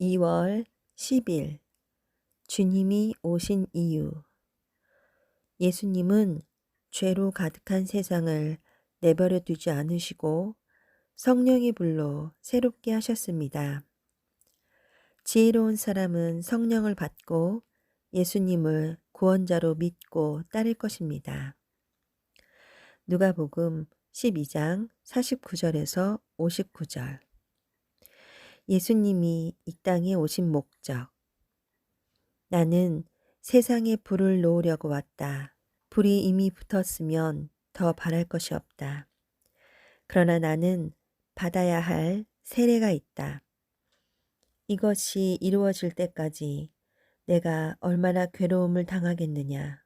2월 10일 주님이 오신 이유 예수님은 죄로 가득한 세상을 내버려 두지 않으시고 성령의 불로 새롭게 하셨습니다. 지혜로운 사람은 성령을 받고 예수님을 구원자로 믿고 따를 것입니다. 누가복음 12장 49절에서 59절 예수님이 이 땅에 오신 목적 나는 세상에 불을 놓으려고 왔다. 불이 이미 붙었으면 더 바랄 것이 없다. 그러나 나는 받아야 할 세례가 있다. 이것이 이루어질 때까지 내가 얼마나 괴로움을 당하겠느냐.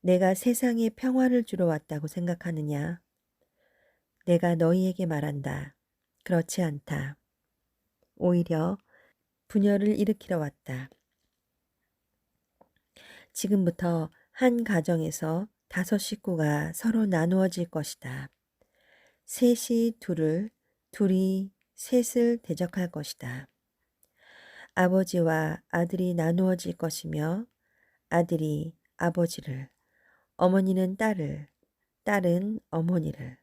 내가 세상에 평화를 주러 왔다고 생각하느냐. 내가 너희에게 말한다. 그렇지 않다. 오히려 분열을 일으키러 왔다. 지금부터 한 가정에서 다섯 식구가 서로 나누어질 것이다. 셋이 둘을, 둘이 셋을 대적할 것이다. 아버지와 아들이 나누어질 것이며 아들이 아버지를, 어머니는 딸을, 딸은 어머니를,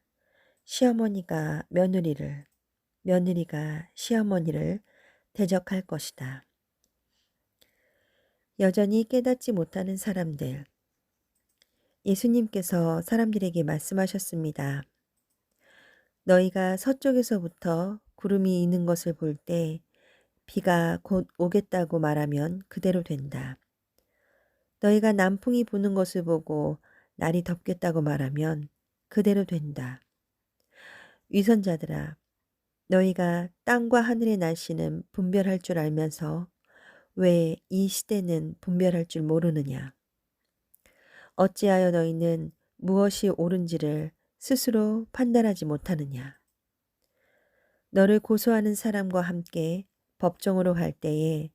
시어머니가 며느리를, 며느리가 시어머니를 대적할 것이다. 여전히 깨닫지 못하는 사람들. 예수님께서 사람들에게 말씀하셨습니다. 너희가 서쪽에서부터 구름이 있는 것을 볼 때 비가 곧 오겠다고 말하면 그대로 된다. 너희가 남풍이 부는 것을 보고 날이 덥겠다고 말하면 그대로 된다. 위선자들아, 너희가 땅과 하늘의 날씨는 분별할 줄 알면서 왜 이 시대는 분별할 줄 모르느냐? 어찌하여 너희는 무엇이 옳은지를 스스로 판단하지 못하느냐? 너를 고소하는 사람과 함께 법정으로 갈 때에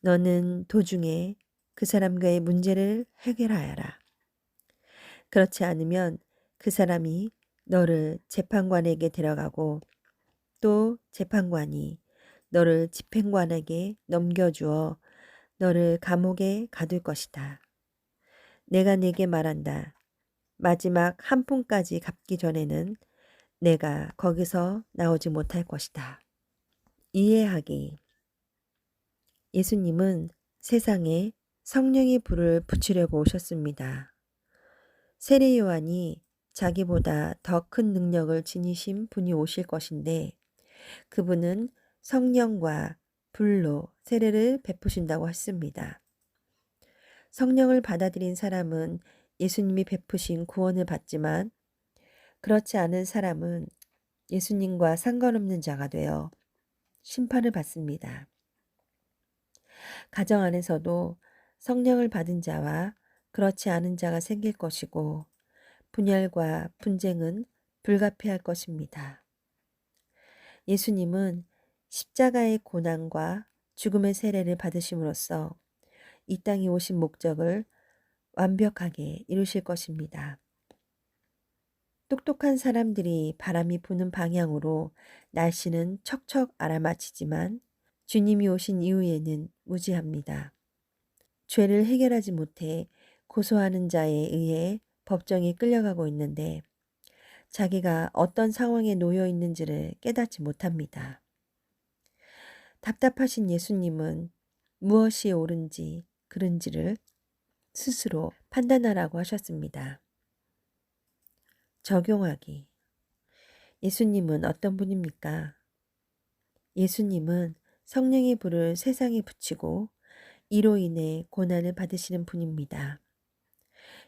너는 도중에 그 사람과의 문제를 해결하여라. 그렇지 않으면 그 사람이 너를 재판관에게 데려가고 또 재판관이 너를 집행관에게 넘겨주어 너를 감옥에 가둘 것이다. 내가 네게 말한다. 마지막 한 푼까지 갚기 전에는 내가 거기서 나오지 못할 것이다. 이해하기. 예수님은 세상에 성령의 불을 붙이려고 오셨습니다. 세례 요한이 자기보다 더 큰 능력을 지니신 분이 오실 것인데 그분은 성령과 불로 세례를 베푸신다고 했습니다. 성령을 받아들인 사람은 예수님이 베푸신 구원을 받지만 그렇지 않은 사람은 예수님과 상관없는 자가 되어 심판을 받습니다. 가정 안에서도 성령을 받은 자와 그렇지 않은 자가 생길 것이고 분열과 분쟁은 불가피할 것입니다. 예수님은 십자가의 고난과 죽음의 세례를 받으심으로써 이 땅에 오신 목적을 완벽하게 이루실 것입니다. 똑똑한 사람들이 바람이 부는 방향으로 날씨는 척척 알아맞히지만 주님이 오신 이후에는 무지합니다. 죄를 해결하지 못해 고소하는 자에 의해 법정에 끌려가고 있는데 자기가 어떤 상황에 놓여 있는지를 깨닫지 못합니다. 답답하신 예수님은 무엇이 옳은지 그른지를 스스로 판단하라고 하셨습니다. 적용하기. 예수님은 어떤 분입니까? 예수님은 성령의 불을 세상에 붙이고 이로 인해 고난을 받으시는 분입니다.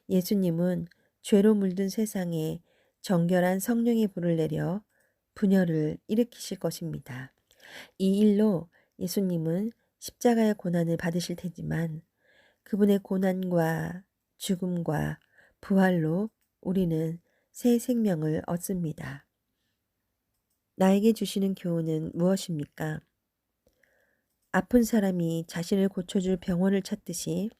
예수님은 죄로 물든 세상에 정결한 성령의 불을 내려 분열을 일으키실 것입니다. 이 일로 예수님은 십자가의 고난을 받으실 테지만 그분의 고난과 죽음과 부활로 우리는 새 생명을 얻습니다. 나에게 주시는 교훈은 무엇입니까? 아픈 사람이 자신을 고쳐줄 병원을 찾듯이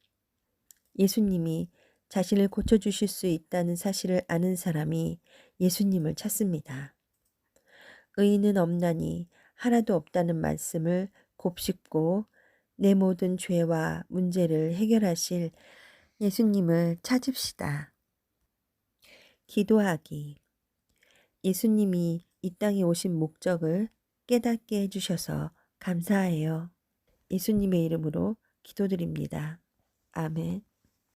예수님이 자신을 고쳐주실 수 있다는 사실을 아는 사람이 예수님을 찾습니다. 의인은 없나니 하나도 없다는 말씀을 곱씹고 내 모든 죄와 문제를 해결하실 예수님을 찾읍시다. 기도하기. 예수님이 이 땅에 오신 목적을 깨닫게 해주셔서 감사해요. 예수님의 이름으로 기도드립니다. 아멘.